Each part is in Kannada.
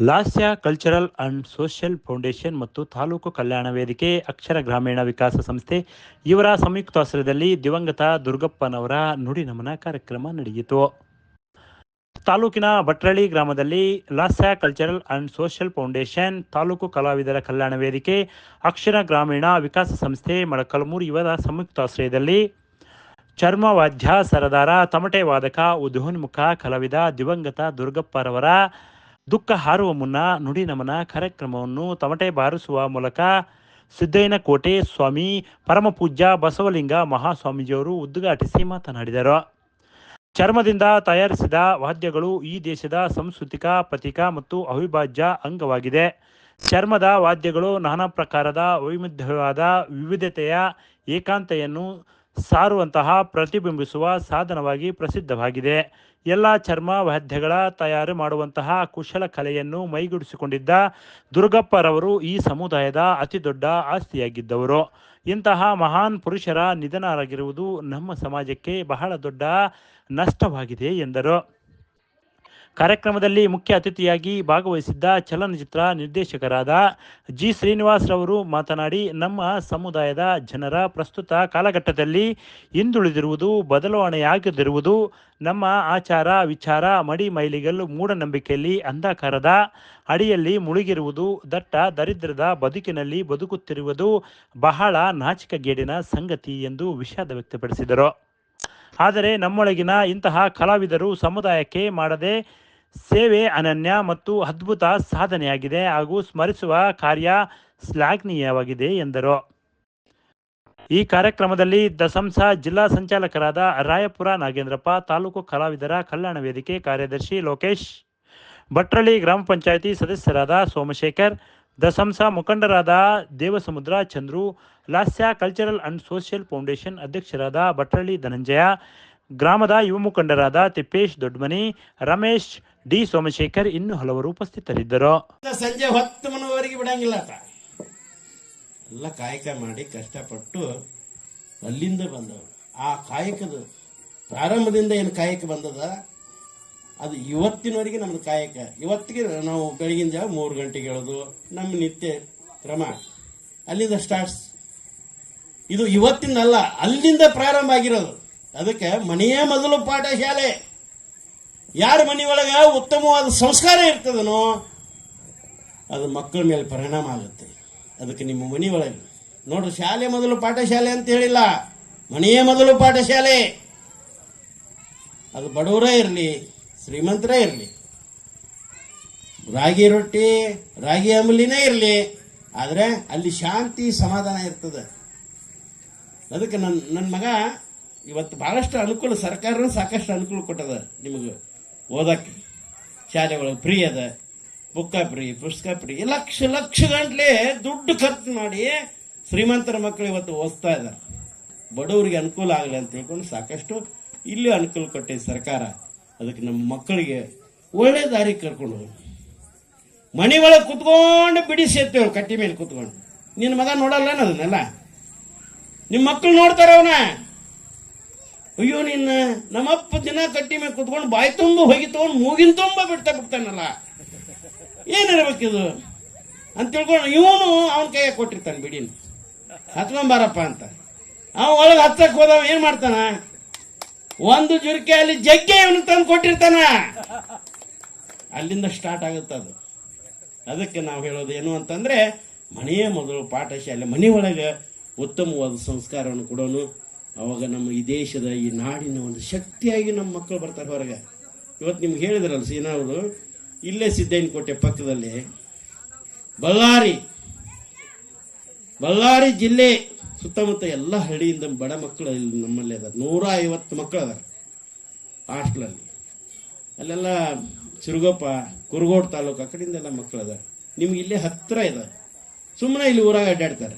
Lasya cultural and social foundation ಮತ್ತು ತಾಲೂಕು ಕಲ್ಯಾಣ ವೇದಿಕೆ ಅಕ್ಷರ ಗ್ರಾಮೀಣ ವಿಕಾಸ ಸಂಸ್ಥೆ ಇವರ ಸಂಯುಕ್ತಾಶ್ರಯದಲ್ಲಿ ದಿವಂಗತ ದುರ್ಗಪ್ಪನವರ ನುಡಿ ನಮನ ಕಾರ್ಯಕ್ರಮ ನಡೆಯಿತು. ತಾಲೂಕಿನ ಭಟ್ರಳ್ಳಿ ಗ್ರಾಮದಲ್ಲಿ Lasya cultural and social foundation taluk ಕಲಾವಿದರ ಕಲ್ಯಾಣ ವೇದಿಕೆ ಅಕ್ಷರ ಗ್ರಾಮೀಣ ವಿಕಾಸ ಸಂಸ್ಥೆ ಮಳಕಲ್ಮೂರು ಇವರ ಸಂಯುಕ್ತಾಶ್ರಯದಲ್ಲಿ ಚರ್ಮವಾದ್ಯ ಸರದಾರ ತಮಟೆ ವಾದಕ ಉದ್ಯೋನ್ಮುಖ ಕಲಾವಿದ ದಿವಂಗತ ದುರ್ಗಪ್ಪರವರ ದುಃಖ ಹಾರುವ ಮುನ್ನ ನುಡಿ ನಮನ ಕಾರ್ಯಕ್ರಮವನ್ನು ತಮಟೆ ಬಾರಿಸುವ ಮೂಲಕ ಸಿದ್ದಯ್ಯನ ಕೋಟೆ ಸ್ವಾಮಿ ಪರಮಪೂಜ್ಯ ಬಸವಲಿಂಗ ಮಹಾಸ್ವಾಮೀಜಿಯವರು ಉದ್ಘಾಟಿಸಿ ಮಾತನಾಡಿದರು. ಚರ್ಮದಿಂದ ತಯಾರಿಸಿದ ವಾದ್ಯಗಳು ಈ ದೇಶದ ಸಾಂಸ್ಕೃತಿಕ ಪ್ರತೀಕ ಮತ್ತು ಅವಿಭಾಜ್ಯ ಅಂಗವಾಗಿದೆ. ಚರ್ಮದ ವಾದ್ಯಗಳು ನಾನಾ ಪ್ರಕಾರದ ವೈವಿಧ್ಯವಾದ ವಿವಿಧತೆಯ ಏಕಾಂತೆಯನ್ನು ಸಾರುವಂತಹ ಪ್ರತಿಬಿಂಬಿಸುವ ಸಾಧನವಾಗಿ ಪ್ರಸಿದ್ಧವಾಗಿದೆ. ಎಲ್ಲ ಚರ್ಮ ವಾದ್ಯಗಳ ತಯಾರು ಮಾಡುವಂತಹ ಕುಶಲ ಕಲೆಯನ್ನು ಮೈಗೂಡಿಸಿಕೊಂಡಿದ್ದ ದುರ್ಗಪ್ಪರವರು ಈ ಸಮುದಾಯದ ಅತಿ ದೊಡ್ಡ ಆಸ್ತಿಯಾಗಿದ್ದವರು. ಇಂತಹ ಮಹಾನ್ ಪುರುಷರ ನಿಧನರಾಗಿರುವುದು ನಮ್ಮ ಸಮಾಜಕ್ಕೆ ಬಹಳ ದೊಡ್ಡ ನಷ್ಟವಾಗಿದೆ ಎಂದರು. ಕಾರ್ಯಕ್ರಮದಲ್ಲಿ ಮುಖ್ಯ ಅತಿಥಿಯಾಗಿ ಭಾಗವಹಿಸಿದ್ದ ಚಲನಚಿತ್ರ ನಿರ್ದೇಶಕರಾದ ಜಿ ಶ್ರೀನಿವಾಸ್ ರವರು ಮಾತನಾಡಿ, ನಮ್ಮ ಸಮುದಾಯದ ಜನರ ಪ್ರಸ್ತುತ ಕಾಲಘಟ್ಟದಲ್ಲಿ ಹಿಂದುಳಿದಿರುವುದು, ಬದಲಾವಣೆಯಾಗದಿರುವುದು, ನಮ್ಮ ಆಚಾರ, ವಿಚಾರ, ಮಡಿ ಮೈಲಿಗಲ್ಲು ಮೂಢನಂಬಿಕೆಯಲ್ಲಿ ಅಂಧಕಾರದ ಅಡಿಯಲ್ಲಿ ಮುಳುಗಿರುವುದು, ದಟ್ಟ ದರಿದ್ರದ ಬದುಕಿನಲ್ಲಿ ಬದುಕುತ್ತಿರುವುದು ಬಹಳ ನಾಚಿಕೆಗೇಡಿನ ಸಂಗತಿ ಎಂದು ವಿಷಾದ ವ್ಯಕ್ತಪಡಿಸಿದರು. ಆದರೆ ನಮ್ಮೊಳಗಿನ ಇಂತಹ ಕಲಾವಿದರು ಸಮುದಾಯಕ್ಕೆ ಮಾಡದೆ ಸೇವೆ, ಅನನ್ಯ ಮತ್ತು ಅದ್ಭುತ ಸಾಧನೆಯಾಗಿದೆ ಹಾಗೂ ಸ್ಮರಿಸುವ ಕಾರ್ಯ ಶ್ಲಾಘನೀಯವಾಗಿದೆ ಎಂದರು. ಈ ಕಾರ್ಯಕ್ರಮದಲ್ಲಿ ದಸಂಸ ಜಿಲ್ಲಾ ಸಂಚಾಲಕರಾದ ರಾಯಪುರ ನಾಗೇಂದ್ರಪ್ಪ, ತಾಲೂಕು ಕಲಾವಿದರ ಕಲ್ಯಾಣ ವೇದಿಕೆ ಕಾರ್ಯದರ್ಶಿ ಲೋಕೇಶ್, ಭಟ್ರಳ್ಳಿ ಗ್ರಾಮ ಪಂಚಾಯಿತಿ ಸದಸ್ಯರಾದ ಸೋಮಶೇಖರ್ ದಸಂಸ ಮುಖಂಡರಾದ Devasamudra, Chandru, Lasya cultural and social foundation ಅಧ್ಯಕ್ಷರಾದ ಭಟ್ರಳ್ಳಿ ಧನಂಜಯ, ಗ್ರಾಮದ ಯುವ ಮುಖಂಡರಾದ ತಿಪ್ಪೇಶ್ ದೊಡ್ಮನಿ, ರಮೇಶ್ ಡಿ ಸೋಮಶೇಖರ್ ಇನ್ನು ಹಲವರು ಉಪಸ್ಥಿತರಿದ್ದರು. ಸಂಜೆ ಹೊತ್ತು ಮನವರೆಗೆ ಬಿಡಂಗಿಲ್ಲ ಎಲ್ಲ ಕಾಯಕ ಮಾಡಿ ಕಷ್ಟಪಟ್ಟು ಅಲ್ಲಿಂದ ಬಂದವರು. ಆ ಕಾಯಕದ ಪ್ರಾರಂಭದಿಂದ ಏನು ಕಾಯಕ ಬಂದದ? ಅದು ಇವತ್ತಿನವರೆಗೆ ನಮ್ದು ಕಾಯಕ. ಇವತ್ತಿಗೆ ನಾವು ಬೆಳಗಿನ ಜಾವ ಮೂರು ಗಂಟೆಗೆ ಹೇಳೋದು ನಮ್ಮ ನಿತ್ಯ ಕ್ರಮ. ಅಲ್ಲಿಂದ ಸ್ಟಾರ್ಟ್ಸ್ ಇದು ಇವತ್ತಿನಲ್ಲ, ಅಲ್ಲಿಂದ ಪ್ರಾರಂಭ ಆಗಿರೋದು. ಅದಕ್ಕೆ ಮನೆಯೇ ಮೊದಲು ಪಾಠಶಾಲೆ ಯಾರ ಮನೆಯೊಳಗ ಉತ್ತಮವಾದ ಸಂಸ್ಕಾರ ಇರ್ತದನೋ, ಅದು ಮಕ್ಕಳ ಮೇಲೆ ಪರಿಣಾಮ ಆಗುತ್ತೆ. ಅದಕ್ಕೆ ನಿಮ್ಮ ಮನೆಯೊಳಗೆ, ನೋಡ್ರಿ, ಶಾಲೆ ಮೊದಲು ಪಾಠಶಾಲೆ ಅಂತ ಹೇಳಿಲ್ಲ. ಮನೆಯೇ ಮೊದಲು ಪಾಠಶಾಲೆ ಅದು ಬಡವರೇ ಇರಲಿ ಶ್ರೀಮಂತರೇ ಇರಲಿ. ರಾಗಿ ರೊಟ್ಟಿ, ರಾಗಿ ಅಂಬಲಿನೇ ಇರಲಿ. ಆದರೆ ಅಲ್ಲಿ ಶಾಂತಿ ಸಮಾಧಾನ ಇರ್ತದೆ. ಅದಕ್ಕೆ ನನ್ನ ನನ್ನ ಮಗ ಇವತ್ತು ಭಾಳಷ್ಟು ಅನುಕೂಲ ಸರ್ಕಾರ ಸಾಕಷ್ಟು ಅನುಕೂಲ ಕೊಟ್ಟದ ನಿಮಗೆ ಓದಕ್ಕೆ. ಶಾಲೆ ಒಳಗೆ ಫ್ರೀ ಅದ, ಬುಕ್ಕ ಫ್ರೀ, ಪುಸ್ತಕ ಫ್ರೀ, ಲಕ್ಷ ಲಕ್ಷ ಗಂಟ್ಲೆ ದುಡ್ಡು ಖರ್ಚು ಮಾಡಿ ಶ್ರೀಮಂತರ ಮಕ್ಕಳು ಇವತ್ತು ಓದ್ತಾ ಇದ್ದಾರೆ. ಬಡವರಿಗೆ ಅನುಕೂಲ ಆಗಲಿ ಅಂತ ಹೇಳ್ಕೊಂಡು ಸಾಕಷ್ಟು ಇಲ್ಲಿ ಅನುಕೂಲ ಕೊಟ್ಟಿದೆ ಸರ್ಕಾರ. ಅದಕ್ಕೆ ನಮ್ಮ ಮಕ್ಕಳಿಗೆ ಒಳ್ಳೆ ದಾರಿ ಕರ್ಕೊಂಡು ಹೋಗಿ. ಮನೆ ಒಳಗೆ ಕುತ್ಕೊಂಡು ಬಿಡಿಸಿ ಕಟ್ಟಿ ಮೇಲೆ ಕುತ್ಕೊಂಡು. ನಿನ್ನ ಮಗ ನೋಡಲ್ಲ ಅದನ್ನೆಲ್ಲ? ನಿಮ್ಮ ಮಕ್ಕಳು ನೋಡ್ತಾರೆ ಅವನ. ಅಯ್ಯೋ, ನಿನ್ನ ನಮ್ಮಪ್ಪ ದಿನ ಕಟ್ಟಿ ಮೇಲೆ ಕುತ್ಕೊಂಡು ಬಾಯಿ ತುಂಬ, ಹೋಗಿ ತಗೊಂಡು ಮೂಗಿನ ತುಂಬ ಬಿಡ್ತಾ ಬಿಡ್ತಾನಲ್ಲ. ಏನಿರ್ಬೇಕಿದು ಅಂತ ತಿಳ್ಕೊಂಡು ಇವನು ಅವನ ಕೈಯಾಗ ಕೊಟ್ಟಿರ್ತಾನೆ ಬಿಡಿನ. ಹತ್ಕೊಂಬಾರಪ್ಪ ಅಂತ. ಅವ ಒಳಗೆ ಹತ್ತಕ್ಕೆ ಹೋದವ ಏನು ಮಾಡ್ತಾನ? ಒಂದು ಜುರ್ಕೆ ಅಲ್ಲಿ ಜಗ್ಗೆ ಇವನು ತಂದು ಕೊಟ್ಟಿರ್ತಾನ. ಅಲ್ಲಿಂದ ಸ್ಟಾರ್ಟ್ ಆಗುತ್ತೆ ಅದು. ಅದಕ್ಕೆ ನಾವು ಹೇಳೋದು ಏನು ಅಂತಂದ್ರೆ, ಮನೆಯ ಮೊದಲು ಪಾಠಶಾಲೆ ಮನೆಯೊಳಗೆ ಉತ್ತಮವಾದ ಸಂಸ್ಕಾರವನ್ನು ಕೊಡೋನು ಅವಾಗ ನಮ್ಮ ಈ ದೇಶದ ಈ ನಾಡಿನ ಒಂದು ಶಕ್ತಿಯಾಗಿ ನಮ್ಮ ಮಕ್ಕಳು ಬರ್ತಾರೆ ಹೊರಗೆ. ಇವತ್ತು ನಿಮ್ಗೆ ಹೇಳಿದ್ರಲ್ಲ ಸೀನಾ ಅವರು, ಇಲ್ಲೇ ಸಿದ್ದಯ್ಯನಕೋಟೆ ಪಕ್ಕದಲ್ಲಿ, ಬಳ್ಳಾರಿ ಬಳ್ಳಾರಿ ಜಿಲ್ಲೆ ಸುತ್ತಮುತ್ತ ಎಲ್ಲ ಹಳ್ಳಿಯಿಂದ ಬಡ ಮಕ್ಕಳು ಇಲ್ಲಿ ನಮ್ಮಲ್ಲಿ ಅದ ನೂರ ಐವತ್ತು ಮಕ್ಕಳು ಅದಾರ ಹಾಸ್ಟ್ಲಲ್ಲಿ. ಅಲ್ಲೆಲ್ಲ ಸಿರುಗೊಪ್ಪ ಕುರುಗೋಡ್ ತಾಲೂಕು ಆ ಕಡೆಯಿಂದೆಲ್ಲ ಮಕ್ಕಳು ಅದಾರೆ. ನಿಮ್ಗೆ ಇಲ್ಲೇ ಹತ್ತಿರ ಇದೆ. ಸುಮ್ಮನೆ ಇಲ್ಲಿ ಊರಾಗ ಅಡ್ಡಾಡ್ತಾರೆ.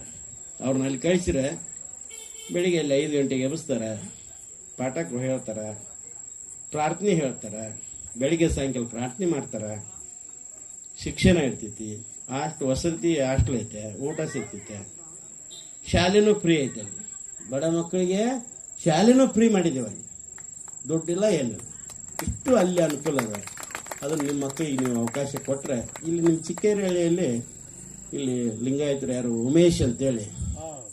ಅವ್ರನ್ನ ಅಲ್ಲಿ ಕಳಿಸಿದ್ರೆ ಬೆಳಿಗ್ಗೆ ಅಲ್ಲಿ ಐದು ಗಂಟೆಗೆ ಎಬ್ಬಿಸ್ತಾರೆ. ಪಾಠ ಹೇಳ್ತಾರೆ. ಪ್ರಾರ್ಥನೆ ಹೇಳ್ತಾರೆ. ಬೆಳಿಗ್ಗೆ ಸಾಯಂಕಾಲ ಪ್ರಾರ್ಥನೆ ಮಾಡ್ತಾರೆ. ಶಿಕ್ಷಣ ಇರ್ತೈತಿ. ಅಷ್ಟು ವಸತಿ ಹಾಸ್ಟೆಲ್ ಐತೆ. ಊಟ ಸಿಗ್ತೈತೆ. ಶಾಲೆನೂ ಫ್ರೀ ಐತೆ ಅಲ್ಲಿ. ಬಡ ಮಕ್ಕಳಿಗೆ ಶಾಲೆನೂ ಫ್ರೀ ಮಾಡಿದ್ದೇವೆ ಅಲ್ಲಿ. ದುಡ್ಡಿಲ್ಲ ಏನು? ಇಷ್ಟು ಅಲ್ಲಿ ಅನುಕೂಲ ಅದ. ಅದನ್ನು ನಿಮ್ಮ ಮಕ್ಕಳಿಗೆ ನೀವು ಅವಕಾಶ ಕೊಟ್ಟರೆ ಇಲ್ಲಿ ನಿಮ್ಮ ಚಿಕ್ಕೇರಹಳ್ಳಿಯಲ್ಲಿ ಇಲ್ಲಿ ಲಿಂಗಾಯತರು ಯಾರು? ಉಮೇಶ್ ಅಂತೇಳಿ.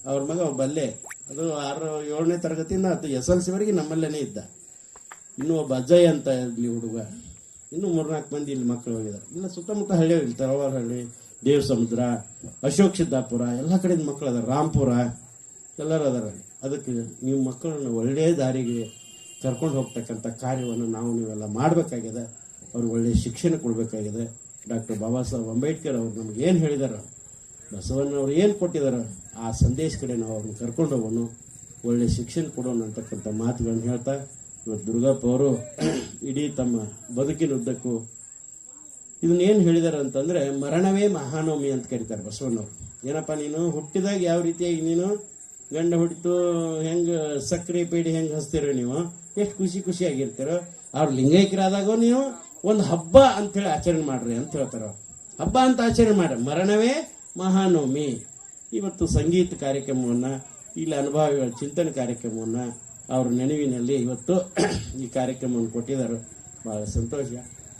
ಅವ್ರ ಮಗ ಒಬ್ಬ ಅಲ್ಲೇ. ಅದು ಆರು, ಏಳನೇ ತರಗತಿಯಿಂದ ಅದು ಎಸ್ ಎಲ್ ಸಿವರೆಗೆ ನಮ್ಮಲ್ಲೇ ಇದ್ದ. ಇನ್ನೂ ಒಬ್ಬ ಅಜಯ್ ಅಂತ ಇಲ್ಲಿ ಹುಡುಗ. ಇನ್ನೂ ಮೂರ್ನಾಲ್ಕು ಮಂದಿ ಇಲ್ಲಿ ಮಕ್ಕಳು ಹೋಗಿದ್ದಾರೆ. ಇಲ್ಲ, ಸುತ್ತಮುತ್ತ ಹಳ್ಳಿ ಇರ್ತಾರೆ ತರವಾರ ಹಳ್ಳಿ. ದೇವ ಸಮುದ್ರ ಅಶೋಕ್ ಸಿದ್ದಾಪುರ, ಎಲ್ಲ ಕಡೆಯಿಂದ ಮಕ್ಕಳು ಅದಾರ ರಾಮ್ಪುರ, ಎಲ್ಲರೂ ಅದಾರ. ಅದಕ್ಕೆ ನೀವು ಮಕ್ಕಳನ್ನು ಒಳ್ಳೆಯ ದಾರಿಗೆ ಕರ್ಕೊಂಡು ಹೋಗ್ತಕ್ಕಂಥ ಕಾರ್ಯವನ್ನು ನಾವು ನೀವೆಲ್ಲ ಮಾಡಬೇಕಾಗಿದೆ. ಅವ್ರಿಗೆ ಒಳ್ಳೆಯ ಶಿಕ್ಷಣ ಕೊಡಬೇಕಾಗಿದೆ. ಡಾಕ್ಟರ್ ಬಾಬಾ ಸಾಹೇಬ್ ಅಂಬೇಡ್ಕರ್ ಅವ್ರು ನಮ್ಗೆ ಏನು ಹೇಳಿದಾರ? ಬಸವಣ್ಣ ಅವರು ಏನು ಕೊಟ್ಟಿದ್ದಾರೆ ಆ ಸಂದೇಶ ಕಡೆ ನಾವು ಅವ್ರನ್ನ ಕರ್ಕೊಂಡು ಹೋಗೋಣ. ಒಳ್ಳೆ ಶಿಕ್ಷಣ ಕೊಡೋಣ ಅಂತಕ್ಕಂಥ ಮಾತುಗಳನ್ನು ಹೇಳ್ತಾ, ಇವತ್ತು ದುರ್ಗಪ್ಪ ಅವರು ಇಡೀ ತಮ್ಮ ಬದುಕಿನ ಉದ್ದಕ್ಕೂ ಇದನ್ನ ಏನು ಹೇಳಿದಾರೆ ಅಂತಂದ್ರೆ ಮರಣವೇ ಮಹಾನವಮಿ ಅಂತ ಕರೀತಾರೆ ಬಸವಣ್ಣವ್ರು. ಏನಪ್ಪ ನೀನು? ಹುಟ್ಟಿದಾಗ ಯಾವ ರೀತಿಯಾಗಿ ನೀನು? ಗಂಡ ಹುಟ್ಟಿತು, ಹೆಂಗೆ ಸಕ್ಕರೆ ಪೇಡಿ ಹೆಂಗೆ ಹಸ್ತಿರೋ ನೀವು? ಎಷ್ಟು ಖುಷಿ ಖುಷಿಯಾಗಿರ್ತೀರೋ ಅವ್ರು ಲಿಂಗೈಕ್ಯರಾದಾಗ ನೀವು ಒಂದು ಹಬ್ಬ ಅಂತೇಳಿ ಆಚರಣೆ ಮಾಡ್ರಿ ಅಂತ ಹೇಳ್ತಾರ ಹಬ್ಬ ಅಂತ ಆಚರಣೆ ಮಾಡ್ರಿ ಮರಣವೇ ಮಹಾನವಮಿ. ಇವತ್ತು ಸಂಗೀತ ಕಾರ್ಯಕ್ರಮವನ್ನ, ಇಲ್ಲಿ ಅನುಭವಿಗಳ ಚಿಂತನೆ ಕಾರ್ಯಕ್ರಮವನ್ನ ಅವ್ರ ನೆನವಿನಲ್ಲಿ ಇವತ್ತು ಈ ಕಾರ್ಯಕ್ರಮವನ್ನು ಕೊಟ್ಟಿದ್ದಾರೆ. ಭಾಳ ಸಂತೋಷ.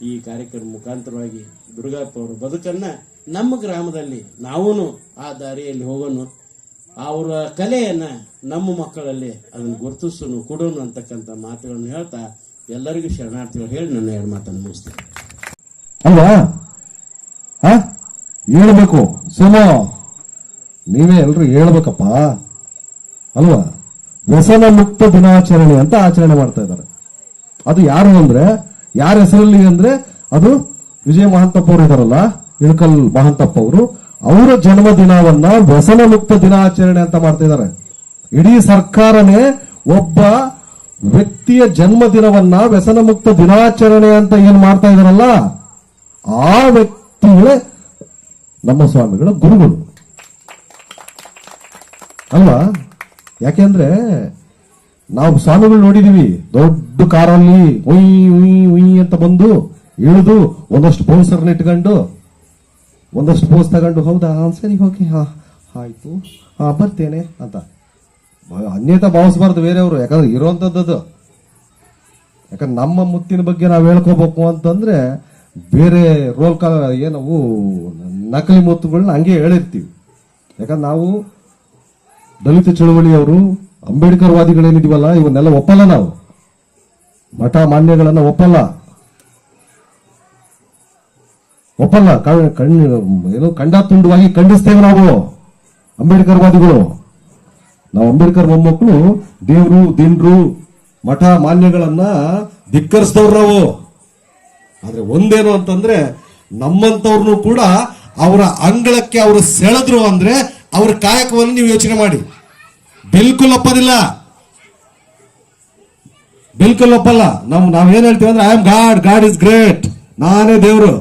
ಈ ಕಾರ್ಯಕ್ರಮ ಮುಖಾಂತರವಾಗಿ ದುರ್ಗಾಪ್ಪ ಅವರ ಬದುಕನ್ನ ನಮ್ಮ ಗ್ರಾಮದಲ್ಲಿ ನಾವೂ ಆ ದಾರಿಯಲ್ಲಿ ಹೋಗೋನು, ಅವರ ಕಲೆಯನ್ನ ನಮ್ಮ ಮಕ್ಕಳಲ್ಲಿ ಅದನ್ನು ಗುರುತಿಸೋನು, ಕೊಡೋನು ಅಂತಕ್ಕಂಥ ಮಾತುಗಳನ್ನು ಹೇಳ್ತಾ ಎಲ್ಲರಿಗೂ ಶರಣಾರ್ಥಿಗಳು ಹೇಳಿ ನನ್ನ ಎರಡು ಮಾತನ್ನು ಮುಗಿಸ್ತೇನೆ. ಅಲ್ವಾ? ಹೇಳ್ಬೇಕು. ಸುಮೋ, ನೀವೇ ಎಲ್ರು ಹೇಳ್ಬೇಕಪ್ಪ. ಅಲ್ವಾ? ವ್ಯಸನ ಮುಕ್ತ ದಿನಾಚರಣೆ ಅಂತ ಆಚರಣೆ ಮಾಡ್ತಾ ಇದ್ದಾರೆ. ಅದು ಯಾರು ಅಂದ್ರೆ ಯಾರ ಹೆಸರಲ್ಲಿ ಅಂದ್ರೆ ಅದು ವಿಜಯ ಮಹಾಂತಪ್ಪ ಅವರು ಇದಾರಲ್ಲ ಇಳಕಲ್ ಮಹಂತಪ್ಪ ಅವರು, ಅವರ ಜನ್ಮ ದಿನವನ್ನ ವ್ಯಸನ ಮುಕ್ತ ದಿನಾಚರಣೆ ಅಂತ ಮಾಡ್ತಾ ಇದ್ದಾರೆ ಇಡೀ ಸರ್ಕಾರನೇ ಒಬ್ಬ ವ್ಯಕ್ತಿಯ ಜನ್ಮ ದಿನವನ್ನ ವ್ಯಸನ ಮುಕ್ತ ದಿನಾಚರಣೆ ಅಂತ ಏನ್ ಮಾಡ್ತಾ ಇದಾರಲ್ಲ, ಆ ವ್ಯಕ್ತಿಗಳೇ ನಮ್ಮ ಸ್ವಾಮಿಗಳ ಗುರುಗಳು. ಅಲ್ವಾ? ಯಾಕೆಂದ್ರೆ ನಾವು ಸ್ವಾಮಿಗಳು ನೋಡಿದೀವಿ. ದೊಡ್ಡ ಕಾರಲ್ಲಿ ಉಯ್ ಉಯ್ ಉಯ್ ಅಂತ ಬಂದು ಇಳಿದು ಒಂದಷ್ಟು ಪೋಸ್ಟರ್ನ ಇಟ್ಕೊಂಡು, ಒಂದಷ್ಟು ಪೋಸ್ ತಗೊಂಡು, ಹೌದಾ? ಸರಿ, ಓಕೆ. ಹಾ, ಆಯ್ತು. ಹಾ, ಬರ್ತೇನೆ ಅಂತ. ಅನ್ಯತ ಭಾವಿಸಬಾರ್ದು ಬೇರೆಯವರು, ಯಾಕಂದ್ರೆ ಇರುವಂತದ್ದು ಯಾಕಂದ್ರೆ ನಮ್ಮ ಮುತ್ತಿನ ಬಗ್ಗೆ ನಾವು ಹೇಳ್ಕೋಬೇಕು ಅಂತಂದ್ರೆ ಬೇರೆ ರೋಲ್ ಕಾಲ ಏನವು ನಕಲಿ ಮುತ್ತುಗಳನ್ನ ಹಂಗೆ ಹೇಳಿರ್ತೀವಿ. ಯಾಕಂದ್ರೆ ನಾವು ದಲಿತ ಚಳವಳಿಯವರು ಅಂಬೇಡ್ಕರ್ ವಾದಿಗಳೇನಿದೀವಲ್ಲ ಇವನ್ನೆಲ್ಲ ಒಪ್ಪಲ್ಲ ನಾವು. ಮಠ ಮಾನ್ಯಗಳನ್ನ ಒಪ್ಪಲ್ಲ. ಒಪ್ಪಲ್ಲ. ಕಣ್ಣು ಏನು ಕಂಡ ತುಂಡವಾಗಿ ಖಂಡಿಸ್ತೇವೆ ನಾವು ಅಂಬೇಡ್ಕರ್ ವಾದಿಗಳು ನಾವು ಅಂಬೇಡ್ಕರ್ ಮೊಮ್ಮಕ್ಕಳು, ದೇವ್ರು, ದಿನ್ರು, ಮಠ ಮಾನ್ಯಗಳನ್ನ ಧಿಕ್ಕರಿಸಿದವ್ರು ನಾವು. ಆದ್ರೆ ಒಂದೇನು ಅಂತಂದ್ರೆ, ನಮ್ಮಂತವ್ರನ್ನು ಕೂಡ ಅವರ ಅಂಗಳಕ್ಕೆ ಅವರು ಸೆಳೆದ್ರು ಅಂದ್ರೆ, ಅವ್ರ ಕಾಯಕವನ್ನು ನೀವು ಯೋಚನೆ ಮಾಡಿ. ಬಿಲ್ಕುಲ್ ಒಪ್ಪೋದಿಲ್ಲ. ಬಿಲ್ಕುಲ್ ಒಪ್ಪಲ್ಲ. ನಾವ್ ಏನ್ ಹೇಳ್ತೀವಿ ಅಂದ್ರೆ I am God God is great ನಾನೇ ದೇವರು.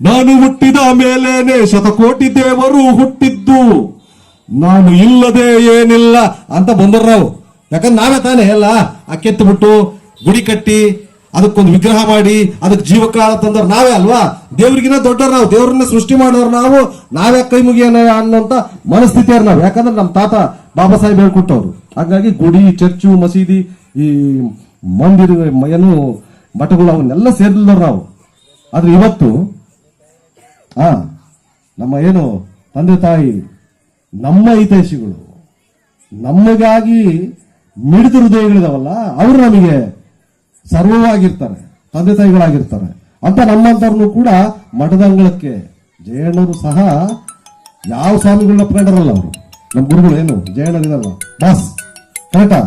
ನಾನು ಹುಟ್ಟಿದ ಮೇಲೇನೆ ಶತಕೋಟಿ ದೇವರು ಹುಟ್ಟಿದ್ದು. ನಾನು ಇಲ್ಲದೆ ಏನಿಲ್ಲ ಅಂತ ಬಂದರು ನಾವು. ಯಾಕಂದ್ರೆ ನಾವೇ ತಾನೇ, ಎಲ್ಲ ಆ ಕೆತ್ತು ಬಿಟ್ಟು ಗುಡಿ ಕಟ್ಟಿ ಅದಕ್ಕೊಂದು ವಿಗ್ರಹ ಮಾಡಿ, ಅದಕ್ಕೆ ಜೀವಕಾಳ ತಂದ್ರೆ ನಾವೇ ಅಲ್ವಾ? ದೇವ್ರಿಗಿನ ದೊಡ್ಡವ್ರು ನಾವು, ದೇವ್ರನ್ನ ಸೃಷ್ಟಿ ಮಾಡೋರು ನಾವು ನಾವ್ಯಾ ಕೈ ಮುಗಿಯೋಣ ಅನ್ನೋಂತ ಮನಸ್ಥಿತಿಯವ್ರು ನಾವು. ಯಾಕಂದ್ರೆ ನಮ್ಮ ತಾತ ಬಾಬಾ ಸಾಹೇಬ್ ಹೇಳ್ಕೊಟ್ಟವ್ರು. ಹಾಗಾಗಿ ಗುಡಿ, ಚರ್ಚು, ಮಸೀದಿ, ಈ ಮಂದಿರ, ಏನು ಮಠಗಳು ಅವನ್ನೆಲ್ಲ ಸೇರಿದವ್ರು ನಾವು. ಆದ್ರೆ ಇವತ್ತು, ಆ, ನಮ್ಮ ಏನು ತಂದೆ ತಾಯಿ, ನಮ್ಮ ಹಿತೈಷಿಗಳು ನಮಗಾಗಿ ಮಿಡಿದ ಹೃದಯಗಳಿದಾವಲ್ಲ, ಅವರು ನಮಗೆ ಸರ್ವವಾಗಿರ್ತಾರೆ, ತಂದೆ ತಾಯಿಗಳಾಗಿರ್ತಾರೆ. ಅಂತ ನಮ್ಮಂತವ್ರನ್ನು ಕೂಡ ಮಠದ ಅಂಗಳಕ್ಕೆ, ಜಯಣ್ಣರು ಸಹ ಯಾವ ಸ್ವಾಮಿಗಳನ್ನ ಒಪ್ಕೊಂಡಾರಲ್ಲ ಅವರು? ನಮ್ಮ ಗುರುಗಳು ಏನು? ಜಯಣ್ಣರಿದಲ್ಲ ಬಾಸ್, ಕರೆಕ್ಟಾ?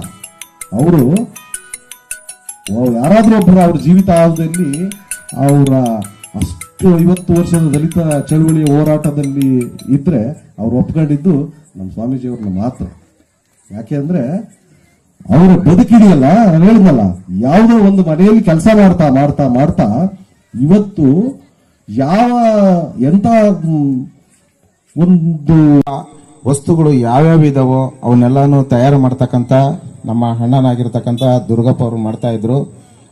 ಅವರು ಯಾರಾದರೂ ಒಬ್ಬರು ಅವ್ರ ಜೀವಿತಾವಧಿಯಲ್ಲಿ ಅವರ ಅಷ್ಟು ಐವತ್ತು ವರ್ಷದ ದಲಿತ ಚಳವಳಿಯ ಹೋರಾಟದಲ್ಲಿ ಇದ್ರೆ ಅವ್ರು ಒಪ್ಕೊಂಡಿದ್ದು ನಮ್ಮ ಸ್ವಾಮೀಜಿಯವ್ರನ್ನ ಮಾತ್ರ. ಯಾಕೆ ಅಂದ್ರೆ ಅವರ ಬದುಕಿದೆಯಲ್ಲ, ನಾನು ಹೇಳಿದ್ನಲ್ಲ, ಯಾವುದೋ ಒಂದು ಮನೆಯಲ್ಲಿ ಕೆಲಸ ಮಾಡ್ತಾ ಮಾಡ್ತಾ ಮಾಡ್ತಾ, ಇವತ್ತು ಯಾವ ಎಂತ ಒಂದು ವಸ್ತುಗಳು ಯಾವ್ಯಾವ ಇದಾವೋ ಅವನ್ನೆಲ್ಲಾನು ತಯಾರು ಮಾಡ್ತಕ್ಕಂಥ ನಮ್ಮ ಅಣ್ಣನಾಗಿರ್ತಕ್ಕಂಥ ದುರ್ಗಪ್ಪ ಅವರು ಮಾಡ್ತಾ ಇದ್ರು.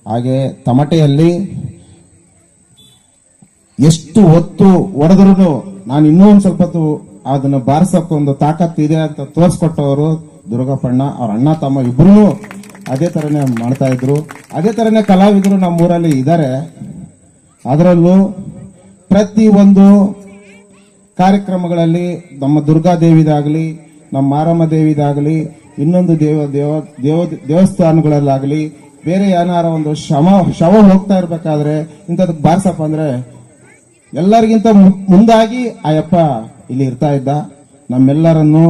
ಹಾಗೆ ತಮಟೆಯಲ್ಲಿ ಎಷ್ಟು ಹೊತ್ತು ಒಡೆದ್ರು ನಾನು ಇನ್ನೂ ಒಂದು ಸ್ವಲ್ಪ ಅದನ್ನು ಒಂದು ತಾಕತ್ತು ಇದೆ ಅಂತ ತೋರಿಸ್ಕೊಟ್ಟವರು ದುರ್ಗಪ್ಪಣ್ಣ ಅವ್ರ ಅಣ್ಣ, ತಮ್ಮ ಇಬ್ರು ಅದೇ ತರನೇ ಮಾಡ್ತಾ ಇದ್ರು. ಅದೇ ತರನೇ ಕಲಾವಿದರು ನಮ್ಮ ಊರಲ್ಲಿ ಇದ್ದಾರೆ ಅದರಲ್ಲೂ ಪ್ರತಿ ಒಂದು ಕಾರ್ಯಕ್ರಮಗಳಲ್ಲಿ ನಮ್ಮ ದುರ್ಗಾದೇವಿದಾಗಲಿ ನಮ್ಮ ಮಾರಮ್ಮ ದೇವಿದಾಗಲಿ, ಇನ್ನೊಂದು ದೇವ ದೇವ ದೇವ, ದೇವಸ್ಥಾನಗಳಲ್ಲಾಗಲಿ, ಬೇರೆ ಏನಾರ ಒಂದು ಶವ ಶವ ಹೋಗ್ತಾ ಇರ್ಬೇಕಾದ್ರೆ ಇಂಥದ್ದು ಬಾರ್ಸಪ್ಪ ಅಂದ್ರೆ ಎಲ್ಲರಿಗಿಂತ ಮುಂದಾಗಿ ಆಯಪ್ಪ ಇಲ್ಲಿ ಇರ್ತಾ ಇದ್ದ. ನಮ್ಮೆಲ್ಲರನ್ನು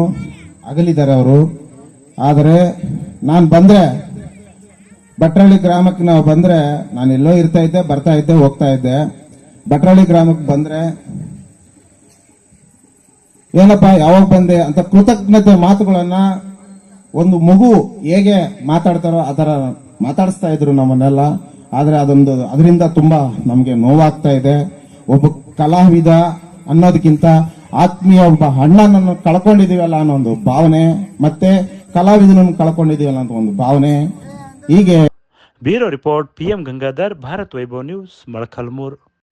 ಅಗಲಿದ್ದಾರೆ ಅವರು. ಆದರೆ ನಾನು ಬಂದರೆ, ಭಟ್ರಳ್ಳಿ ಗ್ರಾಮಕ್ಕೆ ನಾವು ಬಂದ್ರೆ, ನಾನು ಎಲ್ಲೋ ಇರ್ತಾ ಇದ್ದೆ, ಬರ್ತಾ ಇದ್ದೆ, ಹೋಗ್ತಾ ಇದ್ದೆ. ಭಟ್ರಳ್ಳಿ ಗ್ರಾಮಕ್ಕೆ ಬಂದ್ರೆ, ಏನಪ್ಪ, ಯಾವಾಗ ಬಂದೆ ಅಂತ ಕೃತಜ್ಞತೆ ಮಾತುಗಳನ್ನ ಒಂದು ಮಗು ಹೇಗೆ ಮಾತಾಡ್ತಾರೋ ಆ ಥರ ಮಾತಾಡಿಸ್ತಾ ಇದ್ರು ನಮ್ಮನ್ನೆಲ್ಲ. ಆದರೆ ಅದೊಂದು, ಅದರಿಂದ ತುಂಬಾ ನಮಗೆ ನೋವಾಗ್ತಾ ಇದೆ. ಒಬ್ಬ ಕಲಾವಿದ ಅನ್ನೋದಕ್ಕಿಂತ ಆತ್ಮೀಯ ಒಬ್ಬ ಅಣ್ಣನನ್ನು ಕಳ್ಕೊಂಡಿದೀವಲ್ಲ ಅನ್ನೋ ಒಂದು ಭಾವನೆ, ಮತ್ತೆ ಕಲಾವಿದನನ್ನು ಕಳ್ಕೊಂಡಿದೀವಲ್ಲ ಅಂತ ಒಂದು ಭಾವನೆ, ಹೀಗೆ. Bureau report, P M Gangadhar, Bharat Vaibhav news, Molakalmuru.